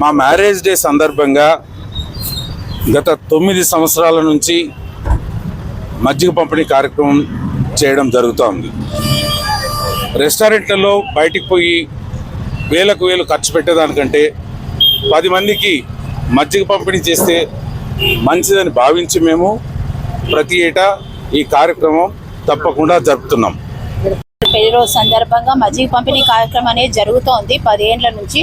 మా marriage day సందర్భంగా గత తొమ్మిది సంవత్సరాల నుంచి మజ్జిగ పంపిణీ కార్యక్రమం చేయడం జరుగుతోంది రెస్టారెంట్లలో బయటికి పోయి వేలకు వేలు ఖర్చు పెట్టేదానికంటే పది మందికి మజ్జిగ పంపిణీ చేస్తే మంచిదని భావించి మేము ప్రతి ఏటా ఈ కార్యక్రమం తప్పకుండా జరుపుతున్నాం. పెళ్ళి రోజు సందర్భంగా మజ్జిగ పంపిణీ కార్యక్రమం అనేది జరుగుతోంది. పదేండ్ల నుంచి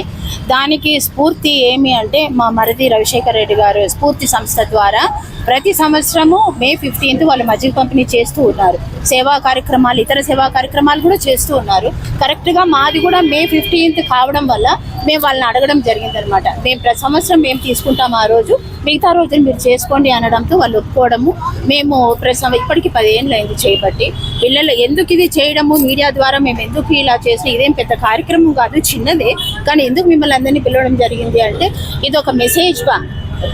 దానికి స్ఫూర్తి ఏమి అంటే మా మరిది రవిశేఖర్ రెడ్డి గారు స్ఫూర్తి సంస్థ ద్వారా ప్రతి సంవత్సరము మే ఫిఫ్టీన్త్ వాళ్ళు మజ్జిగ పంపిణీ చేస్తూ ఉన్నారు. సేవా కార్యక్రమాలు ఇతర సేవా కార్యక్రమాలు కూడా చేస్తూ ఉన్నారు. కరెక్ట్గా మాది కూడా మే ఫిఫ్టీన్త్ కావడం వల్ల మేము వాళ్ళని అడగడం జరిగింది అనమాట మేము ప్రతి సంవత్సరం మేము తీసుకుంటాం ఆ రోజు. మిగతా రోజులు మీరు చేసుకోండి అనడంతో వాళ్ళు ఒప్పుకోవడము. మేము ప్రతి సం- ఇప్పటికి పదిహేనులు అయింది చేయబట్టి పిల్లలు ఎందుకు ఇది చేయడము? మీడియా ద్వారా మేము ఎందుకు ఇలా చేసి ఇదేం పెద్ద కార్యక్రమం కాదు చిన్నదే. కానీ ఎందుకు మిమ్మల్ని అందరినీ పిలవడం జరిగింది అంటే ఇది ఒక మెసేజ్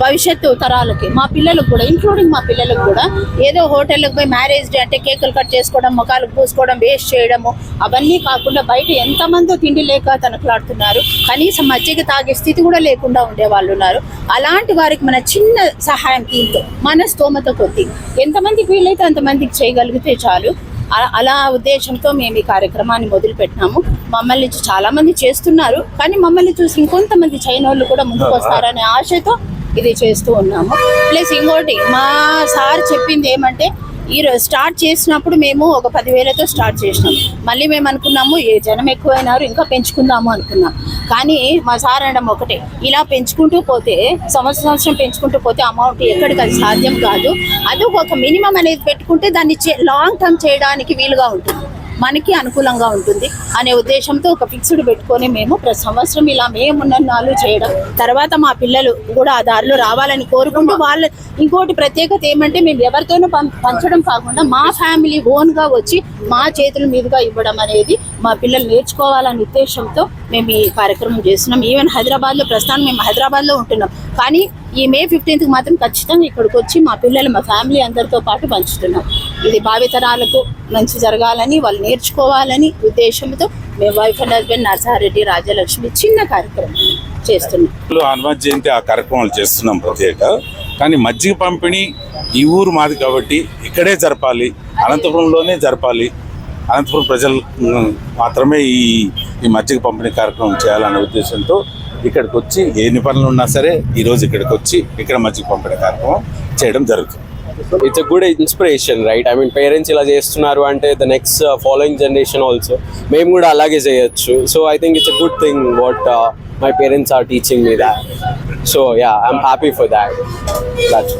భవిష్యత్తు తరాలకి మా పిల్లలకు కూడా ఇంక్లూడింగ్ మా పిల్లలకు కూడా ఏదో హోటల్కి పోయి మ్యారేజ్ డే అంటే కేకులు కట్ చేసుకోవడం ముఖాలకు పూసుకోవడం వేస్ట్ చేయడము అవన్నీ కాకుండా బయట ఎంతమందో తిండి లేక తనకులాడుతున్నారు కనీసం మజ్జిగ తాగే స్థితి కూడా లేకుండా ఉండే వాళ్ళు ఉన్నారు. అలాంటి వారికి మన చిన్న సహాయం దీంతో మన స్తోమత కొద్ది ఎంతమందికి వీలైతే అంతమందికి చేయగలిగితే చాలు. అలా ఉద్దేశంతో మేము ఈ కార్యక్రమాన్ని మొదలుపెట్టినాము. మమ్మల్ని చాలామంది చాలా మంది చేస్తున్నారు. కానీ మమ్మల్ని చూసి ఇంకొంతమంది చైనోళ్ళు కూడా ముందుకు వస్తారనే ఆశతో ఇది చేస్తూ ఉన్నాము. ప్లస్ ఇంకోటి మా సార్ చెప్పింది ఏమంటే ఈ స్టార్ట్ చేసినప్పుడు మేము ఒక పదివేలతో స్టార్ట్ చేసినాం. మళ్ళీ మేము అనుకున్నాము ఏ జనం ఎక్కువైనారు ఇంకా పెంచుకుందాము అనుకున్నాం. కానీ మా సార్ అనడం ఒకటే ఇలా పెంచుకుంటూ పోతే సంవత్సరం సంవత్సరం పెంచుకుంటూ పోతే అమౌంట్ ఎక్కడికి అది సాధ్యం కాదు. అది ఒక మినిమం అనేది పెట్టుకుంటే దాన్ని లాంగ్ టర్మ్ చేయడానికి వీలుగా ఉంటుంది. మనకి అనుకూలంగా ఉంటుంది అనే ఉద్దేశంతో ఒక ఫిక్స్డ్ పెట్టుకొని మేము ప్రతి సంవత్సరం ఇలా మేము నాలుగు చేయడం తర్వాత మా పిల్లలు కూడా ఆ దారిలో రావాలని కోరుకుంటూ వాళ్ళ ఇంకోటి ప్రత్యేకత ఏమంటే మేము ఎవరితోనూ పం పంచడం కాకుండా మా ఫ్యామిలీ ఓన్గా వచ్చి మా చేతుల మీదుగా ఇవ్వడం అనేది మా పిల్లలు నేర్చుకోవాలనే ఉద్దేశంతో మేము ఈ కార్యక్రమం చేస్తున్నాం. ఈవెన్ హైదరాబాద్లో ప్రస్తుతానికి మేము హైదరాబాద్లో ఉంటున్నాం. కానీ ఈ మే ఫిఫ్టీన్త్కి మాత్రం ఖచ్చితంగా ఇక్కడికి వచ్చి మా పిల్లలు మా ఫ్యామిలీ అందరితో పాటు పంచుతున్నాం. ఇది భావితరాలకు మంచి జరగాలని వాళ్ళు నేర్చుకోవాలని ఉద్దేశంతో మేము wife and husband Narsareddy Rajalakshmi చిన్న కార్యక్రమం చేస్తున్నాం. హనుమాన్ జయంతి ఆ కార్యక్రమాలు చేస్తున్నాం ప్రత్యేక. కానీ మజ్జిగ పంపిణీ ఈ ఊరు మాది కాబట్టి ఇక్కడే జరపాలి అనంతపురంలోనే జరపాలి. అనంతపురం ప్రజలు మాత్రమే ఈ ఈ మజ్జిగ పంపిణీ కార్యక్రమం చేయాలనే ఉద్దేశంతో ఇక్కడికి వచ్చి ఎన్ని పనులు ఉన్నా సరే ఈరోజు ఇక్కడికి వచ్చి ఇక్కడ మజ్జిగ పంపిణీ కార్యక్రమం చేయడం జరుగుతుంది. It's a good inspiration right I mean parents ఇలా చేస్తున్నారు అంటే the next following generation also మేము కూడా అలాగే చేయొచ్చు. So I think it's a good thing what my parents are teaching me that so yeah I'm happy for that that's